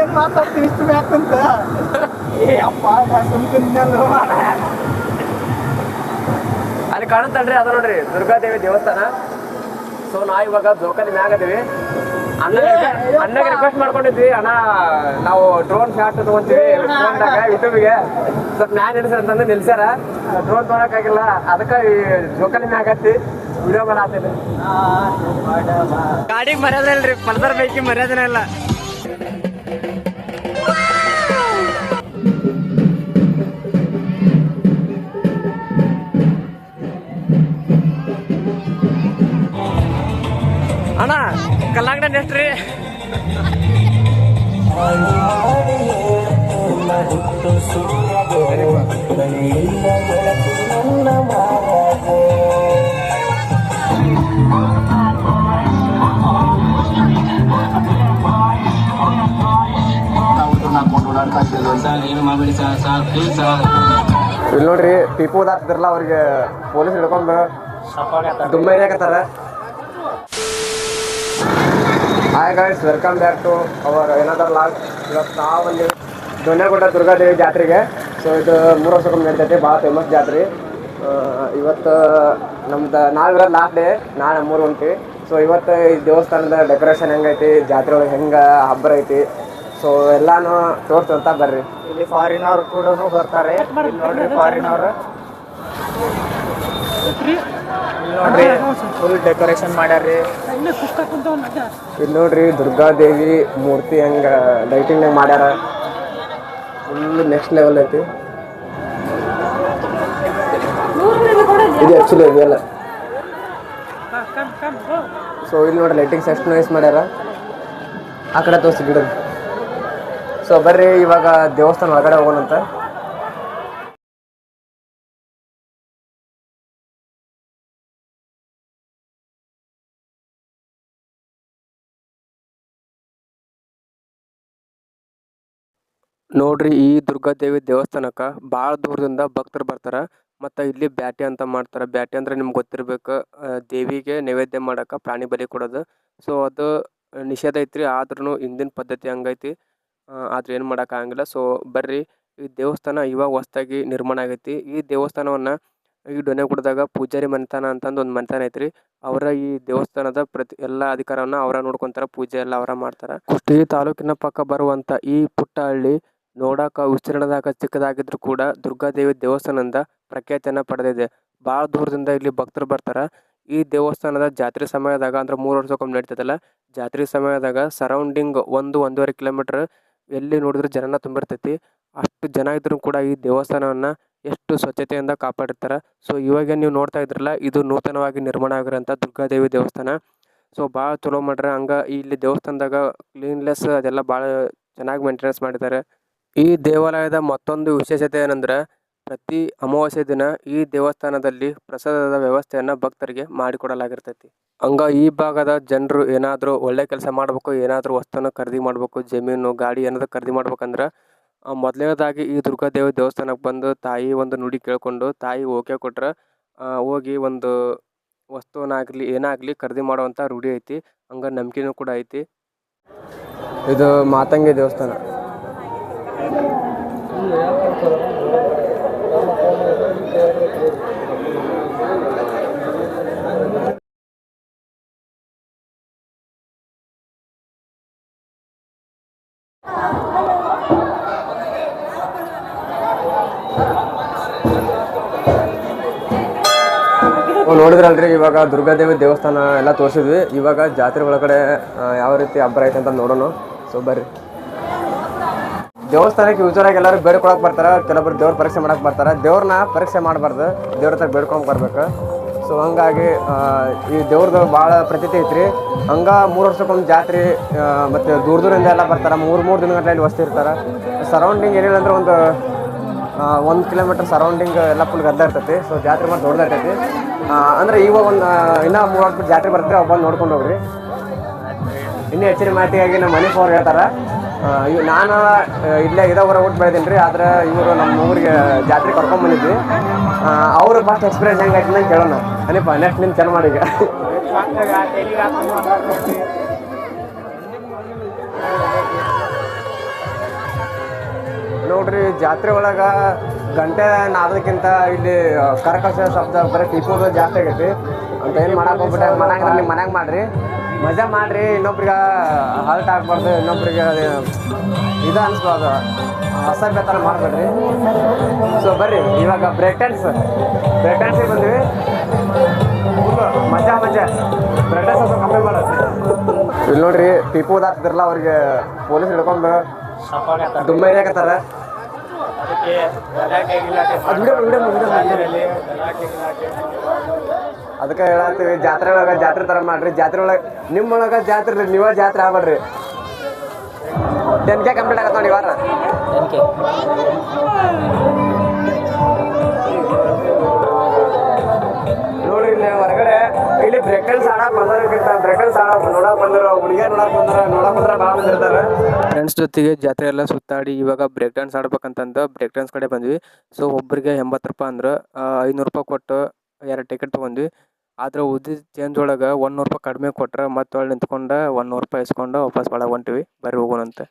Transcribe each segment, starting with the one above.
ಏನ್ ಮಾತಾಡ್ತೀವಿ ಇಷ್ಟು ಬೇಕಂತ ಏ ಅಪ್ಪ ಸುಮ್ಕಿನ್ನಲ್ಲ ಅಲ್ಲಿ ಕಾಣುತ್ತಲ್ರಿ ಅದ ನೋಡ್ರಿ ದುರ್ಗಾದೇವಿ ದೇವಸ್ಥಾನ. ಸೊ ನಾ ಇವಾಗ ಜೋಕಾಲಿ ಮ್ಯಾಗ ಅದೀವಿ. ಅಣ್ಣ ಅಣ್ಣಗೆ ರಿಕ್ವೆಸ್ಟ್ ಮಾಡ್ಕೊಂಡಿದ್ವಿ. ಅಣ್ಣ ನಾವು ಡ್ರೋನ್ ಶಾಟ್ ತಗೊಂತೀವಿ ಯೂಟ್ಯೂಬ್ಗೆ ಸ್ವಲ್ಪ ನ್ಯಾಯ ನಿಲ್ಸ್ರಿ ಅಂತಂದು ನಿಲ್ಸ್ಯಾರ. ಡ್ರೋನ್ ತೊಗೊಳಕ್ಕಾಗಿಲ್ಲ. ಅದಕ್ಕೆ ಈ ಜೋಕಾಲಿ ಮ್ಯಾಗ ಹತ್ತಿ ವಿಡಿಯೋ ಮಾಡತ್ತೀನಿ ಗಾಡಿಗೆ ಮರ್ಯಾದೆ ಇಲ್ರಿ ಪಲ್ಸರ್ ಬೈಕಿ ಮರ್ಯಾದನೇ ಇಲ್ಲ. ಅಣ್ಣ ಕಲ್ಲಾಂಗಡ ಎಷ್ಟ್ರಿ ಇಲ್ಲಿ ಟಿಪ್ಪು ಹಾಕ್ತಿರಲ್ಲ ಅವ್ರಿಗೆ ಪೊಲೀಸ್ ಹಿಡ್ಕೊಂಡು ತುಂಬ ಏನಾಕತ್ತಾರ hi guys welcome back to our another log ಇವತ್ತು ಅಲ್ಲಿ ದೊಣ್ಣೆಗುಡ್ಡ ದುರ್ಗಾದೇವಿ ಜಾತ್ರೆಗೆ. ಸೊ ಇದು ಮೂರು ವರ್ಷಕ್ಕೊಮ್ಮೆ ನಡೀತೈತಿ ಭಾಳ ಫೇಮಸ್ ಜಾತ್ರೆ. ಇವತ್ತು ನಮ್ದು ನಾವಿರೋದು ಲಾಸ್ಟ್ ಡೇ ನಾಳೆ ಮೂರು ಉಂಟಿ ಸೊ ಇವತ್ತು ಈ ದೇವಸ್ಥಾನದ ಡೆಕೋರೇಷನ್ ಹೆಂಗೈತಿ, ಜಾತ್ರೆ ಒಳಗೆ ಹೆಂಗೆ ಹಬ್ಬರ ಐತಿ ಸೊ ಎಲ್ಲಾನು ತೋರ್ಸಂತ ಬರ್ರಿ. ಇಲ್ಲಿ ಫಾರಿನ್ ಅವ್ರು ಕೂಡ ಬರ್ತಾರೆ. ಇಲ್ಲಿ ನೋಡ್ರಿ ಫಾರಿನ್ ಅವರು ಇಲ್ಲಿ ನೋಡ್ರಿ ಫುಲ್ ಡೆಕೋರೇಷನ್ ಮಾಡ್ಯಾರ್ರಿ. ಇಲ್ಲಿ ನೋಡ್ರಿ ದುರ್ಗಾದೇವಿ ಮೂರ್ತಿ ಹೆಂಗ ಲೈಟಿಂಗ್ ಮಾಡ್ಯಾರ. ಫುಲ್ ನೆಕ್ಸ್ಟ್ ಲೆವೆಲ್ ಐತಿ. ಇದು ಆ್ಯಕ್ಚುಲಿ ಇದೆಯಲ್ಲ ಸೊ ಇಲ್ಲಿ ನೋಡ್ರಿ ಲೈಟಿಂಗ್ಸ್ ಎಷ್ಟು ನೈಸ್ ಮಾಡ್ಯಾರ. ಆ ಕಡೆ ತೋರಿಸಿ ಗಿಡ ಸೊ ಬರ್ರಿ, ಇವಾಗ ದೇವಸ್ಥಾನ ಒಳಗಡೆ ಹೋಗೋಣಂತ ನೋಡ್ರಿ, ಈ ದುರ್ಗಾದೇವಿ ದೇವಸ್ಥಾನಕ್ಕೆ ಭಾಳ ದೂರದಿಂದ ಭಕ್ತರು ಬರ್ತಾರ, ಮತ್ತು ಇಲ್ಲಿ ಬ್ಯಾಟಿ ಅಂತ ಮಾಡ್ತಾರೆ. ಬ್ಯಾಟಿ ಅಂದ್ರೆ ನಿಮ್ಗೆ ಗೊತ್ತಿರ್ಬೇಕು ದೇವಿಗೆ ನೈವೇದ್ಯ ಮಾಡೋಕೆ ಪ್ರಾಣಿ ಬಲಿ ಕೊಡೋದು. ಸೊ ಅದು ನಿಷೇಧ ಐತ್ರಿ ಆದ್ರೂ ಹಿಂದಿನ ಪದ್ಧತಿ ಹಂಗೈತಿ. ಆದ್ರೆ ಏನು ಮಾಡೋಕ್ಕಾಗಂಗಿಲ್ಲ ಸೊ ಬರ್ರಿ, ಈ ದೇವಸ್ಥಾನ ಇವಾಗ ಹೊಸ್ದಾಗಿ ನಿರ್ಮಾಣ ಆಗೈತಿ. ಈ ದೇವಸ್ಥಾನವನ್ನು ಈ ಡೊನೆಗುಡ್ದಾಗ ಪೂಜಾರಿ ಮನೆತನ ಅಂತಂದು ಒಂದು ಮನೆತನ ಐತ್ರಿ. ಅವರ ಈ ದೇವಸ್ಥಾನದ ಪ್ರತಿ ಎಲ್ಲ ಅಧಿಕಾರವನ್ನು ಅವರ ನೋಡ್ಕೊಂತಾರ, ಪೂಜೆ ಎಲ್ಲ ಅವರ ಮಾಡ್ತಾರೆ. ಕುಷ್ಟಗಿ ತಾಲೂಕಿನ ಪಕ್ಕ ಬರುವಂತ ಈ ಪುಟ್ಟ ಹಳ್ಳಿ ನೋಡಾಕ ವಿಸ್ತೀರ್ಣದಾಗ ಚಿಕ್ಕದಾಗಿದ್ರು ಕೂಡ ದುರ್ಗಾದೇವಿ ದೇವಸ್ಥಾನದಿಂದ ಪ್ರಖ್ಯಾತಿಯನ್ನು ಪಡೆದಿದೆ. ಭಾಳ ದೂರದಿಂದ ಇಲ್ಲಿ ಭಕ್ತರು ಬರ್ತಾರೆ. ಈ ದೇವಸ್ಥಾನದ ಜಾತ್ರೆ ಸಮಯದಾಗ, ಅಂದ್ರೆ ಮೂರು ವರ್ಷಕ್ಕೊಮ್ಮೆ ನಡೀತದಲ್ಲ, ಜಾತ್ರೆ ಸಮಯದಾಗ ಸರೌಂಡಿಂಗ್ ಒಂದು ಒಂದೂವರೆ ಕಿಲೋಮೀಟರ್ ಎಲ್ಲಿ ನೋಡಿದ್ರು ಜನನ ತುಂಬಿರ್ತೈತಿ. ಅಷ್ಟು ಜನ ಇದ್ರೂ ಕೂಡ ಈ ದೇವಸ್ಥಾನವನ್ನ ಎಷ್ಟು ಸ್ವಚ್ಛತೆಯಿಂದ ಕಾಪಾಡಿರ್ತಾರೆ. ಸೊ ಇವಾಗ ನೀವು ನೋಡ್ತಾ ಇದ್ರಲ್ಲ, ಇದು ನೂತನವಾಗಿ ನಿರ್ಮಾಣ ಆಗಿರೋಂಥ ದುರ್ಗಾದೇವಿ ದೇವಸ್ಥಾನ. ಸೊ ಭಾಳ ಚಲೋ ಮಾಡ್ಯಾರ ಹಂಗೆ ಇಲ್ಲಿ ದೇವಸ್ಥಾನದಾಗ ಕ್ಲೀನ್ಲೆಸ್ ಅದೆಲ್ಲ ಭಾಳ ಚೆನ್ನಾಗಿ ಮೇಂಟೆನೆನ್ಸ್ ಮಾಡಿದ್ದಾರೆ. ಈ ದೇವಾಲಯದ ಮತ್ತೊಂದು ವಿಶೇಷತೆ ಏನಂದ್ರೆ ಪ್ರತಿ ಅಮಾವಾಸ್ಯೆ ದಿನ ಈ ದೇವಸ್ಥಾನದಲ್ಲಿ ಪ್ರಸಾದದ ವ್ಯವಸ್ಥೆಯನ್ನು ಭಕ್ತರಿಗೆ ಮಾಡಿಕೊಡಲಾಗಿರ್ತೈತಿ. ಹಂಗ ಈ ಭಾಗದ ಜನರು ಏನಾದರೂ ಒಳ್ಳೆ ಕೆಲಸ ಮಾಡಬೇಕು, ಏನಾದರೂ ವಸ್ತುನ ಖರೀದಿ ಮಾಡಬೇಕು, ಜಮೀನು, ಗಾಡಿ ಏನಾದರೂ ಖರೀದಿ ಮಾಡ್ಬೇಕಂದ್ರೆ ಮೊದಲನೇದಾಗಿ ಈ ದುರ್ಗಾದೇವಿ ದೇವಸ್ಥಾನಕ್ಕೆ ಬಂದು ತಾಯಿ ಒಂದು ನುಡಿ ಕೇಳ್ಕೊಂಡು ತಾಯಿ ಓಕೆ ಕೊಟ್ರೆ ಹೋಗಿ ಒಂದು ವಸ್ತುವನ್ನಾಗಲಿ ಏನಾಗಲಿ ಖರೀದಿ ಮಾಡುವಂಥ ರೂಢಿ ಐತಿ, ಹಂಗೆ ನಂಬಿಕೆನೂ ಕೂಡ ಐತಿ. ಇದು ಮಾತಂಗಿ ದೇವಸ್ಥಾನ. ನೋಡಿದ್ರಲ್ರಿ, ಇವಾಗ ದುರ್ಗಾದೇವಿ ದೇವಸ್ಥಾನ ಎಲ್ಲ ತೋರಿಸಿದ್ವಿ. ಇವಾಗ ಜಾತ್ರೆ ಒಳಗಡೆ ಯಾವ ರೀತಿ ಹಬ್ಬ ಐತೆ ಅಂತ ನೋಡೋಣ. ಸೊ, ಬರ್ರಿ. ದೇವಸ್ಥಾನಕ್ಕೆ ಯೂಸರಾಗಿ ಎಲ್ಲರೂ ಬೇಡ್ಕೊಳಕ್ ಬರ್ತಾರೆ. ಕೆಲವೊಬ್ಬರು ದೇವ್ರ ಪರೀಕ್ಷೆ ಮಾಡಕ್ ಬರ್ತಾರೆ. ದೇವ್ರನ್ನ ಪರೀಕ್ಷೆ ಮಾಡಬಾರ್ದು. ದೇವ್ರ ಹತ್ರ ಬೇಡ್ಕೊಂಡು ಬರ್ಬೇಕು. ಸೊ, ಹಂಗಾಗಿ ಈ ದೇವ್ರದ್ದು ಭಾಳ ಪ್ರತೀತಿ ಐತ್ರಿ. ಹಂಗ ಮೂರು ವರ್ಷಕ್ಕೊಂದು ಜಾತ್ರೆ ಮತ್ತೆ ದೂರ ದೂರಿಂದ ಎಲ್ಲ ಬರ್ತಾರೆ. ಮೂರು ಮೂರು ದಿನಗಟ್ಟಲೆ ಇಲ್ಲಿ ವಸ್ತಿ ಇರ್ತಾರ. ಸರೌಂಡಿಂಗ್ ಏನಿಲ್ಲ ಅಂದ್ರೆ ಒಂದು ಒಂದು ಕಿಲೋಮೀಟರ್ ಸರೌಂಡಿಂಗ್ ಎಲ್ಲ ಫುಲ್ ಗದ್ದ ಇರ್ತೈತಿ. ಸೊ, ಜಾತ್ರೆ ಮಾಡಿ ದೊಡ್ಡದಾಗ್ತೈತಿ. ಅಂದ್ರೆ ಇವಾಗ ಒಂದು ಇನ್ನೂ ಮೂವತ್ತು ಜಾತ್ರೆ ಬರ್ತಾರೆ ಒಬ್ಬ ಬಂದು ನೋಡ್ಕೊಂಡು ಹೋಗ್ರಿ. ಇನ್ನೂ ಹೆಚ್ಚಿನ ಮಾಹಿತಿಗಾಗಿ ನಮ್ಮ ಮನೆ ಅವ್ರು ಹೇಳ್ತಾರ. ನಾನು ಇಲ್ಲೇ ಇದೇ ಊರ ಊಟ ಬೆಳೆದೀನಿ ರೀ ಆದ್ರೆ ಇವರು ನಮ್ಮ ಊರಿಗೆ ಜಾತ್ರೆ ಕರ್ಕೊಂಡ್ ಬಂದಿದ್ವಿ. ಅವ್ರ ಫಸ್ಟ್ ಎಕ್ಸ್ಪೀರಿಯನ್ಸ್ ಹೆಂಗಾಯ್ತು ಅಂತ ಕೇಳೋಣ. ಅನಿಪ ನೆಕ್ಸ್ಟ್ ನಿಮ್ ಚೆನ್ನ ಮಾಡಿ ನೋಡ್ರಿ, ಜಾತ್ರೆ ಒಳಗೆ ಗಂಟೆ ನಾದಕ್ಕಿಂತ ಇಲ್ಲಿ ಕರಕಶ ಶಬ್ದ ಬರೀ ಟಿಪ್ಪುದು ಜಾಸ್ತಿ ಆಗೈತಿ. ಅಂತ ಏನು ಮಾಡಕ್ಕೆ ಹೋಗ್ಬಿಟ್ಟೆ ಮನ್ಯಾಗ ನಮಗೆ ಮನ್ಯಾಗ ಮಾಡಿರಿ. ಮಜಾ ಮಾಡಿರಿ ಇನ್ನೊಬ್ರಿಗೆ ಹಲ್ಟ್ ಆಗ್ಬಾರ್ದು ಇನ್ನೊಬ್ರಿಗೆ ಇದು ಅನ್ಸ್ಬಾರ್ದು. ಹೊಸ ಥರ ಮಾಡಬೇಡ್ರಿ. ಸೊ ಬರ್ರಿ ಇವಾಗ ಬ್ರೇಕ್ ಡ್ಯಾನ್ಸ್ ಬ್ರೇಕ್ ಡ್ಯಾನ್ಸಿಗೆ ಬಂದ್ವಿ. ಮಜಾ ಮಜಾ. ಬ್ರೇಕ್ ಡ್ಯಾನ್ಸ್ ಸ್ವಲ್ಪ ಕಮ್ಮಿ ಮಾಡೋದು. ಇಲ್ಲಿ ನೋಡ್ರಿ ಟಿಪ್ಪು ಹಾಕ್ತಿರಲ್ಲ ಅವ್ರಿಗೆ ಪೊಲೀಸ್ ಹಿಡ್ಕೊಂಡು ದುಮ್ಮ ಏರಿಯಾಕತ್ತಾರ ಅದಕ್ಕೆ ಗಲಾಟೆ ಅದಕ್ಕೆ ಹೇಳತ್ತೀವಿ ಜಾತ್ರೆ ಒಳಗೆ ಜಾತ್ರೆ ತರ ಮಾಡ್ರಿ. ಜಾತ್ರೆ ಒಳಗೆ ನಿಮ್ಮೊಳಗ ಜಾತ್ರೆ ರೀ ನೀವೇ ಜಾತ್ರೆ ಆಗ್ಬೇಡ್ರಿ. ಟೆನ್ ಕೆ ಕಂಪ್ಲೀಟ್ ಆಗತ್ತೆ ನೋಡಿ ವಾರ. ಫ್ರೆಂಡ್ಸ್ ಜೊತೆಗೆ ಜಾತ್ರೆ ಎಲ್ಲ ಸುತ್ತಾಡಿ ಇವಾಗ ಬ್ರೇಕ್ ಡ್ಯಾನ್ಸ್ ಆಡ್ಬೇಕಂತಂದು ಬ್ರೇಕ್ ಡ್ಯಾನ್ಸ್ ಕಡೆ ಬಂದ್ವಿ. ಸೊ ಒಬ್ಬರಿಗೆ ಎಂಬತ್ತು ರೂಪಾಯಿ ಅಂದ್ರೆ. ಐನೂರು ರೂಪಾಯಿ ಕೊಟ್ಟು ಎರಡು ಟಿಕೆಟ್ ತೊಗೊಂಡ್ವಿ ಆದ್ರೆ ಉದ್ದಿದ ಚೇಂಜ್ ಒಳಗೆ ಒಂದು ನೂರು ರೂಪಾಯಿ ಕಡಿಮೆ ಕೊಟ್ರೆ ಮತ್ತೆ ಒಳ್ಳೆ ನಿಂತ್ಕೊಂಡು ಒಂದು ನೂರು ರೂಪಾಯಿ ಇಸ್ಕೊಂಡು ವಾಪಸ್ ಒಳಗೆ ಹೊಂಟಿವಿ. ಬರ್ರಿ ಹೋಗೋಣಂತೆ.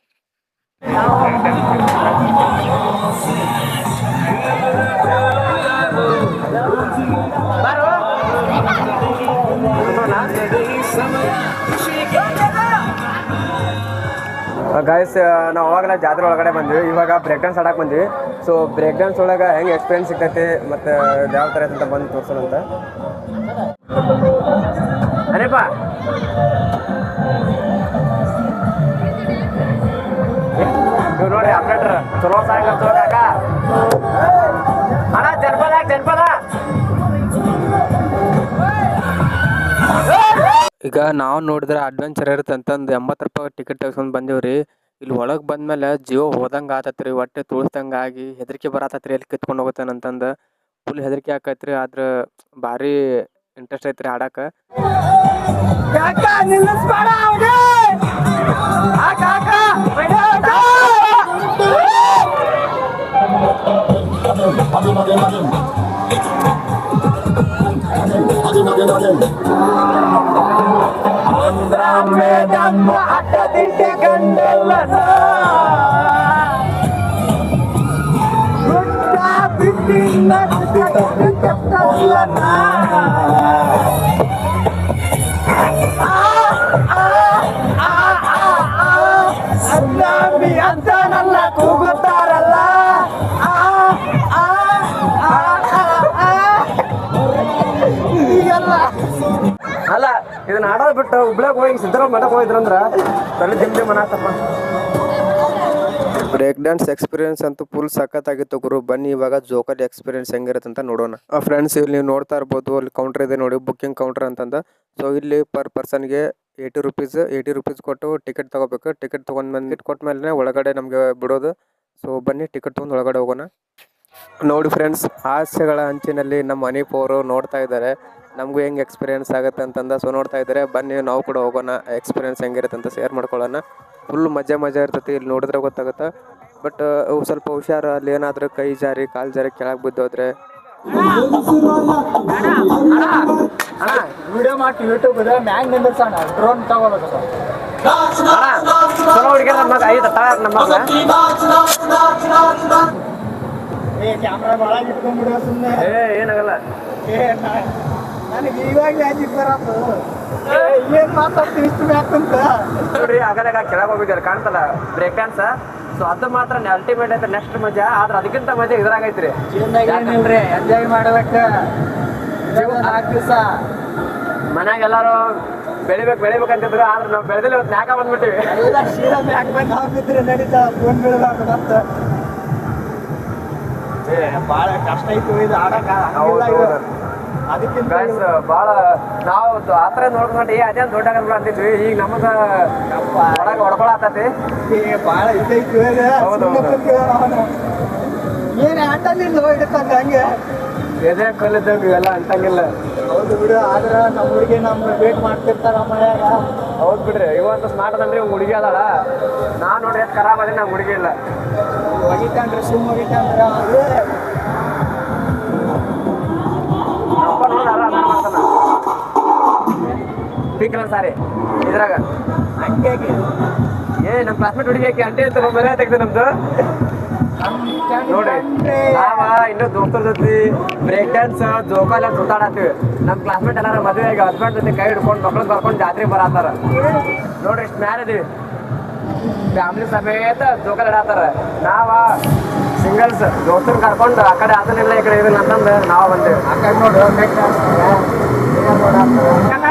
ಗಾಯ್ಸ್ ನಾವು ಅವಾಗೆಲ್ಲ ಜಾತ್ರೆ ಒಳಗಡೆ ಬಂದ್ವಿ. ಇವಾಗ ಬ್ರೇಕ್ ಡ್ಯಾನ್ಸ್ ಆಡಕ್ಕೆ ಬಂದ್ವಿ. ಸೊ ಬ್ರೇಕ್ ಡ್ಯಾನ್ಸ್ ಒಳಗೆ ಹೆಂಗೆ ಎಕ್ಸ್ಪೀರಿಯನ್ಸ್ ಸಿಗ್ತೈತಿ ಮತ್ತು ಯಾವ ಥರ ಅಂತ ಬಂದು ತೋರ್ಸೋಣ ಅಂತ ಅರೇಪ ನೋಡಿ ಅಪ್ಡೇಟ್ರ್ ಚಲೋ ಸಾಂಗ್ ಈಗ ನಾವು ನೋಡಿದ್ರೆ ಅಡ್ವೆಂಚರ್ ಇರುತ್ತೆ ಅಂತಂದು ಎಂಬತ್ತು ರೂಪಾಯಿ ಟಿಕೆಟ್ ತೆಗ್ಸ್ಕೊಂಡು ರೀ ಇಲ್ಲಿ ಒಳಗೆ ಬಂದಮೇಲೆ ಜೀವ ಹೋದಂಗೆ ಆತತ್ರಿ ಹೊಟ್ಟೆ ತುಳಿಸ್ದಂಗೆ ಆಗಿ ಹೆದರಿಕೆ ಬರತ್ತತ್ರಿ ಎಲ್ಲಿ ಕಿತ್ಕೊಂಡು ಹೋಗುತ್ತಾನ ಅಂತಂದು. ಫುಲ್ ಹೆದರಿಕೆ ಆಕೈತ್ರಿ ಆದ್ರೆ ಭಾರಿ ಇಂಟ್ರೆಸ್ಟ್ ಐತ್ರಿ ಆಡಕ್ಕೆ ಕಾಕ ನಿಲ್ಲಿಸ್ಬೇಡ ಅವ್ಗೆ ಆ ಕಾಕ ನಮ್ಮ ಅಡ್ಡದಿಡ್ಡೆ ಇದನ್ನ ಆಡೋದು ಬಿಟ್ಟು ಹುಬ್ಳ್ಯಾಗ ಹೋಗಿ ಸಿದ್ದರಾಮ ಮಠಕ್ಕೆ ಹೋಗಿದ್ರಂದ್ರ ತಲೆ ದಿಮ್ ದಿಮ್ ಬ್ರೇಕ್ ಡ್ಯಾನ್ಸ್ ಎಕ್ಸ್ಪೀರಿಯನ್ಸ್ ಅಂತೂ ಫುಲ್ ಸಖತ್ತಾಗಿತ್ತು ಗುರು. ಬನ್ನಿ, ಇವಾಗ ಜೋಕರ್ ಎಕ್ಸ್ಪೀರಿಯನ್ಸ್ ಹೆಂಗಿರುತ್ತೆ ಅಂತ ನೋಡೋಣ. ಫ್ರೆಂಡ್ಸ್ ಇಲ್ಲಿ ನೀವು ನೋಡ್ತಾ ಇರ್ಬೋದು, ಅಲ್ಲಿ ಕೌಂಟರ್ ಇದೆ ನೋಡಿ ಬುಕ್ಕಿಂಗ್ ಕೌಂಟರ್ ಅಂತಂದ. ಸೊ ಇಲ್ಲಿ ಪರ್ ಪರ್ಸನ್ಗೆ ಏಯ್ಟಿ ರುಪೀಸ್ ಏಯ್ಟಿ ರುಪೀಸ್ ಕೊಟ್ಟು ಟಿಕೆಟ್ ತಗೋಬೇಕು. ಟಿಕೆಟ್ ತೊಗೊಂಡು ಬಂದು ಕೊಟ್ಟ ಮೇಲೆ ಒಳಗಡೆ ನಮಗೆ ಬಿಡೋದು. ಸೊ ಬನ್ನಿ ಟಿಕೆಟ್ ತೊಗೊಂಡು ಒಳಗಡೆ ಹೋಗೋಣ. ನೋಡಿ ಫ್ರೆಂಡ್ಸ್ ಹಾಸ್ಯಗಳ ಅಂಚಿನಲ್ಲಿ ನಮ್ಮ ಅನೀಪ್ ಅವರು ನೋಡ್ತಾ ಇದ್ದಾರೆ. ನಮಗೂ ಹೆಂಗೆ ಎಕ್ಸ್ಪೀರಿಯೆನ್ಸ್ ಆಗುತ್ತೆ ಅಂತಂದ ಸೊ ನೋಡ್ತಾ ಇದ್ದಾರೆ ಬನ್ನಿ ನಾವು ಕೂಡ ಹೋಗೋಣ ಎಕ್ಸ್ಪೀರಿಯೆನ್ಸ್ ಹೆಂಗಿರುತ್ತೆ ಅಂತ ಶೇರ್ ಮಾಡ್ಕೊಳ್ಳೋಣ. ಫುಲ್ ಮಜಾ ಮಜಾ ಇರ್ತೈತಿ ಇಲ್ಲಿ ನೋಡಿದ್ರೆ ಗೊತ್ತಾಗುತ್ತೆ. ಬಟ್ ಸ್ವಲ್ಪ ಹುಷಾರು ಅಲ್ಲಿ ಏನಾದರೂ ಕೈ ಜಾರಿ ಕಾಲು ಜಾರಿ ಕೆಳಗೆ ಬಿದ್ದೋದ್ರೆ. ವಿಡಿಯೋ ಮಾಡಿ ಯೂಟ್ಯೂಬ್ ಇದೆ ಮ್ಯಾಂಗ್ ನಿಂದಿರ್ಸೋಣ ಡ್ರೋನ್ ತಗೋಬೇಕು ಸರ್ ಚಲೋ ಹುಡುಗಿಯರ್ ನಮ್ಮ ಮಗ ಐದು ತಳ ನಮ್ಮ ಏ ಕ್ಯಾಮ್ರಾ ಒಳಗೆ ಇಟ್ಕೊಂಡ್ಬಿಡೋ ಸುಮ್ಮನೆ ಏ ಏನಾಗಲ್ಲ. ಏ ನನಗೆ ಇವಾಗ ಮ್ಯಾಜಿಕ್ ಬರತ್ತು ಏನ್ ಮಾತಾಡ್ತೀವಿ ಇಷ್ಟು ಮ್ಯಾಕ್ ಅಂತ? ನೋಡ್ರಿ ಆಗಲಾಗ ಕೆಳಗೆ ಹೋಗಿದ್ದಾರೆ ಕಾಣ್ತಲ್ಲ? ಬ್ರೇಕ್ ಡ್ಯಾನ್ಸ್ ಸೊ ಅದು ಮಾತ್ರ ಅಲ್ಟಿಮೇಟ್ ಐತೆ ನೆಕ್ಸ್ಟ್ ಮಜಾ ಆದ್ರೆ ಅದಕ್ಕಿಂತ ಮಜಾ ಇದ್ರಾಗೈತ್ರಿ. ಜೀವನದಾಗ ಏನಿಲ್ರಿ ಎಂಜಾಯ್ ಮಾಡ್ಬೇಕ. ಜೀವನ ನಾಲ್ಕು ದಿವಸ. ಮನ್ಯಾಗ ಎಲ್ಲಾರು ಬೆಳಿಬೇಕು ಬೆಳಿಬೇಕು ಅಂತಿದ್ರು ಆದ್ರೆ ನಾವು ಬೆಳೆದಿಲ್ಲ ಇವತ್ತು ನ್ಯಾಕ ಬಂದ್ಬಿಟ್ಟಿವಿ ಎಲ್ಲ ಶೀಲ ಮ್ಯಾಕ್ ಬಂದು ನಡಿತಾ ನಡೀತಾ ಫೋನ್ ಬೀಳಬಾರ್ದು ಮತ್ತೆ. ಏ ಭಾಳ ಕಷ್ಟ ಇತ್ತು ಇದು ಆಡಕ ಗೈಸ್ ಭಾಳ ನಾವು ಆ ಥರ ನೋಡ್ಕೊಂಡು ಏ ಅದೇ ದೊಡ್ಡ ಆಗಲ್ಲ ಅಂತಿದ್ವಿ. ಈಗ ನಮಗ ಒಳಗೆ ಹೊಡ್ಕೊಳತ್ತತಿ ಏ ಭಾಳ. ಏನ್ ಆಟಲಿಲ್ಲ ಹಿಡ್ಕಂತ ಹಂಗೆ? ಎದೆ ಕಲಿದ್ದಾಗ ಇವೆಲ್ಲ ಅಂತಂಗಿಲ್ಲ ಹೌದು ಬಿಡು ಆದ್ರ ನಮ್ಮ ಹುಡುಗಿ ನಮ್ಮ ವೇಟ್ ಮಾಡ್ತಿರ್ತಾರ ಮನ್ಯಾಗ ಹೌದು ಬಿಡ್ರಿ ಇವಂತ ಸ್ಮಾರ್ಟ್ ಅದನ್ರಿ ಹುಡುಗಿ ಅದಾಳ. ನಾನು ನೋಡಿ ಖರಾಬ್ ಅದೇ ನಾ ಹುಡುಗಿ ಇಲ್ಲ. ಒಗಿತಂದ್ರೆ ಸುಮ್ಮ ಒಗಿತಂದ್ರ ಪಿಂಕ್ ಕಲರ್ ಸಾರಿ. ಇದ್ರಾಗ. ಏ ನಮ್ಮ ಕ್ಲಾಸ್ಮೇಟ್ ಹುಡುಗಿ ಆಕಿ ಅಂಟಿ ಅಂತ ಮನೆ ತೆಗ್ದು ನಮ್ದು? ನೋಡಿ ನಾವ ಇನ್ನು ದೋಸ್ತರ ಜೊತೆ ಬ್ರೇಕ್ ಡ್ಯಾನ್ಸ್ ಜೋಕಾಲ ಸುತ್ತಾಡತ್ತೀವಿ. ನಮ್ಮ ಕ್ಲಾಸ್ಮೇಟ್ ಎಲ್ಲಾರ ಮದುವೆ ಆಗಿ ಹಸ್ಬೆಂಡ್ ಜೊತೆ ಕೈ ಹಿಡ್ಕೊಂಡು ಮಕ್ಳು ಕರ್ಕೊಂಡು ಜಾತ್ರೆ ಬರತ್ತಾರ. ನೋಡ್ರಿ ಇಷ್ಟು ಮ್ಯಾಲ ಇದೀವಿ. ಫ್ಯಾಮಿಲಿ ಸಮೇತ ಜೋಕಾಲ ಆಡತ್ತಾರ. ನಾವ ಸಿಂಗಲ್ಸ್ ದೋಸ್ತರ್ ಕರ್ಕೊಂಡು ಆ ಕಡೆ ಆತನಿಲ್ಲ ಈ ಕಡೆ ಇದನ್ನ ನಾವು ಬಂದೇವೆ. ಆ ಕಡೆ ಚಲೋ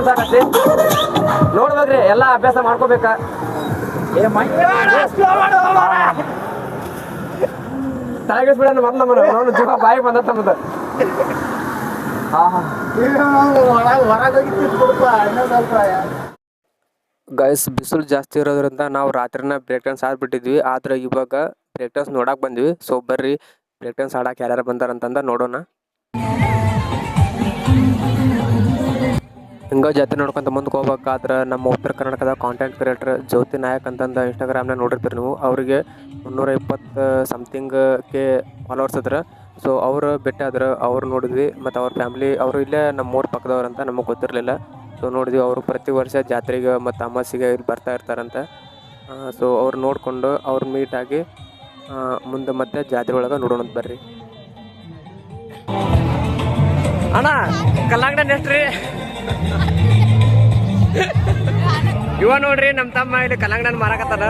ಎಲ್ಲ ಸಾಕಷ್ಟು ನೋಡ್ಬೇಕ್ರಿ, ಎಲ್ಲ ಅಭ್ಯಾಸ ಮಾಡ್ಕೋಬೇಕ. ತಲೆಗಿಸ್ಬಿಡ ಜೀವ ಬಾಯಿ ಬಂದ ಗೈಸ್ ಬಿಸಿಲು ಜಾಸ್ತಿ ಇರೋದ್ರಿಂದ ನಾವು ರಾತ್ರಿನ ಬ್ರೇಕ್ ಡ್ಯಾನ್ಸ್ ಆಡ್ಬಿಟ್ಟಿದ್ವಿ. ಆದ್ರೆ ಇವಾಗ ಬ್ರೇಕ್ ಡ್ಯಾನ್ಸ್ ನೋಡಕ್ ಬಂದ್ವಿ. ಸೊ ಬರ್ರಿ ಬ್ರೇಕ್ ಡ್ಯಾನ್ಸ್ ಆಡಕ್ಕೆ ಯಾರ್ಯಾರು ಬಂದಾರಂತಂದ ನೋಡೋಣ. ಹಿಂಗ ಜಾತ್ರೆ ನೋಡ್ಕೊಂತ ಮುಂದಕ್ಕೆ ಹೋಗ್ಬೇಕಾದ್ರೆ ನಮ್ಮ ಉತ್ತರ ಕರ್ನಾಟಕದ ಕಾಂಟೆಂಟ್ ಕ್ರಿಯೇಟರ್ ಜ್ಯೋತಿ ನಾಯಕ್ ಅಂತಂದು ಇನ್ಸ್ಟಾಗ್ರಾಮ್ನಾಗ ನೋಡಿರ್ತೀರಿ ನೀವು. ಅವರಿಗೆ ಮುನ್ನೂರ ಇಪ್ಪತ್ತು ಸಮಥಿಂಗ್ ಕೆ ಫಾಲೋವರ್ಸ್ ಇದ್ರೆ ಸೊ ಅವರು ಭೇಟಿ ಆದ್ರೆ ಅವ್ರು ನೋಡಿದ್ವಿ. ಮತ್ತು ಅವ್ರ ಫ್ಯಾಮ್ಲಿ ಅವರು ಇಲ್ಲೇ ನಮ್ಮ ಊರ ಪಕ್ಕದವ್ರು ಅಂತ ನಮಗೆ ಗೊತ್ತಿರಲಿಲ್ಲ. ಸೊ ನೋಡಿದ್ವಿ ಅವರು ಪ್ರತಿ ವರ್ಷ ಜಾತ್ರೆಗೆ ಮತ್ತು ಅಮಾಸಿಗೆ ಇಲ್ಲಿ ಬರ್ತಾ ಇರ್ತಾರಂತ. ಸೊ ಅವ್ರು ನೋಡಿಕೊಂಡು ಅವ್ರು ಮೀಟಾಗಿ ಮುಂದೆ ಮತ್ತೆ ಜಾತ್ರೆ ಒಳಗೆ ನೋಡೋಣ ಬರ್ರಿ. ಅಣ್ಣ ಕಲ್ಲಾಂಗಡ ನೆಸ್ಟ್ರಿ ಇವ ನೋಡ್ರಿ ನಮ್ಮ ತಮ್ಮ ಇಲ್ಲಿ ಕಲ್ಲಂಗಡನ್ ಮಾರಾಕತ್ತಾನ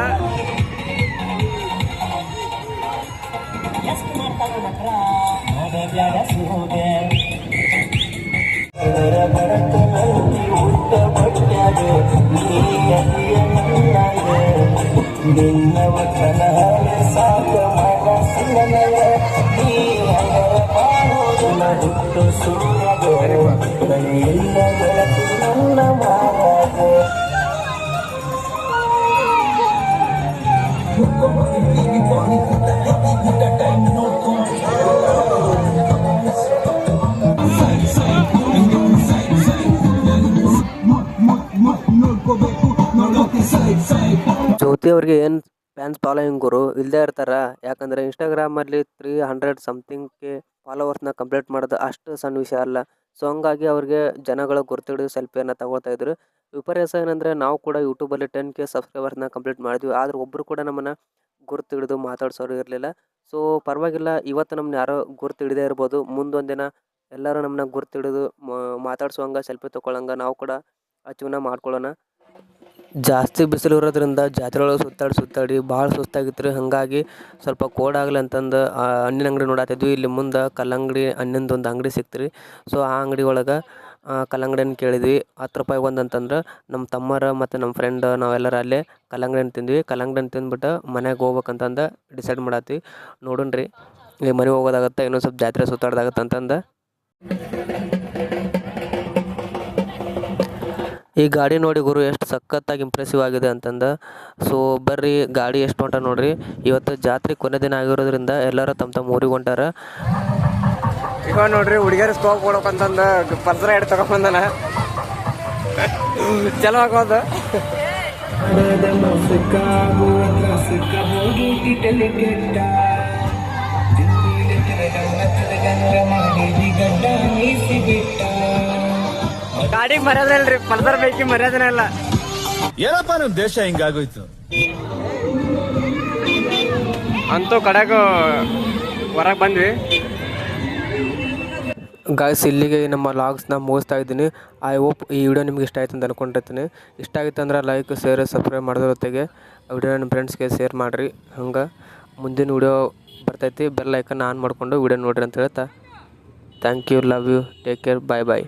ಜ್ಯೋತಿ ಅವ್ರಿಗೆ ಏನು ಫ್ಯಾನ್ಸ್ ಫಾಲೋಯಿಂಗ್ ಗುರು? ಇಲ್ದೇ ಇರ್ತಾರ? ಯಾಕಂದ್ರೆ ಇನ್ಸ್ಟಾಗ್ರಾಮಲ್ಲಿ ತ್ರೀ ಹಂಡ್ರೆಡ್ ಸಮಥಿಂಗ್ಗೆ ಫಾಲೋವರ್ಸ್ನ ಕಂಪ್ಲೀಟ್ ಮಾಡೋದು ಅಷ್ಟು ಸಣ್ಣ ವಿಷಯ ಅಲ್ಲ. ಸೊ ಹಂಗಾಗಿ ಅವ್ರಿಗೆ ಜನಗಳ ಗುರ್ತಿಡಿದ ಸೆಲ್ಫಿಯನ್ನು ತಗೊಳ್ತಾ ಇದ್ರು. ವಿಪರ್ಯಾಸ ಏನಂದರೆ ನಾವು ಕೂಡ ಯೂಟ್ಯೂಬಲ್ಲಿ ಟೆನ್ ಕೆ ಸಬ್ಸ್ಕ್ರೈಬರ್ಸ್ನ ಕಂಪ್ಲೀಟ್ ಮಾಡಿದ್ವಿ. ಆದ್ರೆ ಒಬ್ಬರು ಕೂಡ ನಮ್ಮನ್ನು ಗುರ್ತು ಹಿಡಿದು ಮಾತಾಡ್ಸೋರು ಇರಲಿಲ್ಲ. ಸೊ ಪರವಾಗಿಲ್ಲ, ಇವತ್ತು ನಮ್ಮನ್ನ ಯಾರೋ ಗುರ್ತಿಡದೇ ಇರ್ಬೋದು. ಮುಂದೊಂದಿನ ಎಲ್ಲರೂ ನಮ್ಮನ್ನ ಗುರ್ತು ಹಿಡಿದು ಹಂಗೆ ಸೆಲ್ಫಿ ತೊಗೊಳಂಗೆ ನಾವು ಕೂಡ ಅಚೀವ್ನ ಮಾಡ್ಕೊಳ್ಳೋಣ. ಜಾಸ್ತಿ ಬಿಸಿಲು ಇರೋದ್ರಿಂದ ಜಾತ್ರೆ ಒಳಗೆ ಸುತ್ತಾಡಿ ಸುತ್ತಾಡಿ ಭಾಳ ಸುಸ್ತಾಗಿತ್ತು ರೀ ಹಾಗಾಗಿ ಸ್ವಲ್ಪ ಕೋಡ್ ಆಗಲಿ ಅಂತಂದು ಹಣ್ಣಿನ ಅಂಗಡಿ ನೋಡಾತಿದ್ವಿ. ಇಲ್ಲಿ ಮುಂದೆ ಕಲ್ಲಂಗಡಿ, ಹಣ್ಣಿಂದು ಒಂದು ಅಂಗಡಿ ಸಿಕ್ತು ರೀ ಸೊ ಆ ಅಂಗಡಿ ಒಳಗೆ ಕಲ್ಲಂಗಡಿ ಹಣ್ಣು ಕೇಳಿದ್ವಿ. ಹತ್ತು ರೂಪಾಯಿ ಒಂದು ಅಂತಂದ್ರೆ ನಮ್ಮ ತಮ್ಮರ ಮತ್ತು ನಮ್ಮ ಫ್ರೆಂಡ್ ನಾವೆಲ್ಲರೂ ಅಲ್ಲೇ ಕಲ್ಲಂಗಡಿಯನ್ನು ತಿಂದ್ವಿ. ಕಲ್ಲಂಗಡಿಯನ್ನು ತಿಂದ್ಬಿಟ್ಟು ಮನೆಗೆ ಹೋಗ್ಬೇಕಂತಂದು ಡಿಸೈಡ್ ಮಾಡತ್ತಿ ನೋಡೋಣ ರೀ ಮನೆಗೆ ಹೋಗೋದಾಗತ್ತೆ, ಇನ್ನೊಂದು ಸ್ವಲ್ಪ ಜಾತ್ರೆ ಸುತ್ತಾಡ್ದಾಗತ್ತೆ ಅಂತಂದು. ಈ ಗಾಡಿ ನೋಡಿ ಗುರು ಎಷ್ಟು ಸಖತ್ತಾಗಿ ಇಂಪ್ರೆಸಿವ್ ಆಗಿದೆ ಅಂತಂದ. ಸೊ ಬರ್ರಿ ಗಾಡಿ ಎಷ್ಟು ಹೊಂಟ ನೋಡ್ರಿ. ಇವತ್ತು ಜಾತ್ರೆ ಕೊನೆ ದಿನ ಆಗಿರೋದ್ರಿಂದ ಎಲ್ಲರೂ ತಮ್ಮ ತಮ್ಮ ಊರಿಗೆ ಹೊಂಟಾರ. ಈಗ ನೋಡ್ರಿ ಹುಡುಗಿಯರು ಸ್ಕೋಪ್ ಕೊಡೋಕಂತಂದು ಪರ್ಸರ ಎಡ್ ತಗೊಂಬಂದನ ಚಲೋ ಆಗೋದು ಗಾಡಿಗೆ ಮರ್ಯಾದೆ ರೀ ಪಲ್ಸರ್ ಬೈಕಿ ಮರ್ಯಾದನೆ ಇಲ್ಲ. ಏನಪ್ಪ ನಮ್ ದೇಶ ಹಿಂಗಾಗೋಯ್ತು? ಅಂತೂ ಕಡೆಗೂ ಹೊರಗೆ ಬಂದ್ವಿ. ಗಾಯ್ಸ್ ಇಲ್ಲಿಗೆ ನಮ್ಮ ಲಾಗ್ಸ್ನ ಮುಗಿಸ್ತಾ ಇದ್ದೀನಿ. ಐ ಹೋಪ್ ಈ ವಿಡಿಯೋ ನಿಮ್ಗೆ ಇಷ್ಟ ಆಯ್ತು ಅಂತ ಅನ್ಕೊಂಡಿರ್ತೀನಿ. ಇಷ್ಟ ಆಗಿತ್ತು ಅಂದ್ರೆ ಲೈಕ್ ಶೇರ್ ಸಬ್ಸ್ಕ್ರೈಬ್ ಮಾಡೋದ್ರ ಜೊತೆಗೆ ವಿಡಿಯೋ ನಿಮ್ಮ ಫ್ರೆಂಡ್ಸ್ಗೆ ಶೇರ್ ಮಾಡಿರಿ. ಹಂಗೆ ಮುಂದಿನ ವಿಡಿಯೋ ಬರ್ತೈತಿ. ಬೆಲ್ ಐಕನ್ ಆನ್ ಮಾಡಿಕೊಂಡು ವಿಡಿಯೋ ನೋಡ್ರಿ ಅಂತ ಹೇಳ್ತಾ. Thank you love you take care bye bye